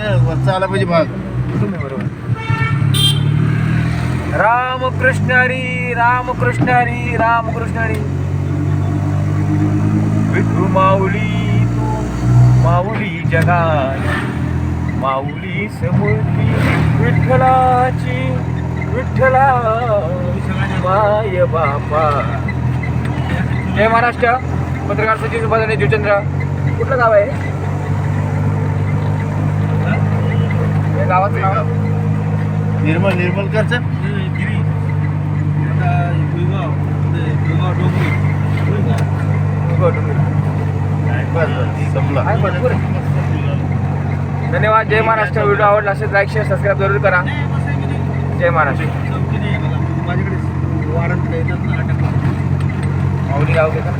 वरचा आला पाहिजे भाग. बरोबर रामकृष्ण हरी रामकृष्ण हरी रामकृष्ण हरी. विठू माऊली तू माऊली जगात. माऊली समूर्ती विठ्ठलाची विठ्ठला माय बापा. जय महाराष्ट्र. पत्रकार सचिव सुभाष जुचंद्र कुठलं गाव आहे? निर्मल निर्मल करच? संपला आहे भरपूर आहे. धन्यवाद जय महाराष्ट्र. व्हिडिओ आवडला असेल लाईक शेअर सबस्क्राईब जरूर करा. जय महाराष्ट्र. माझ्याकडे वारंट माऊली गाव घेता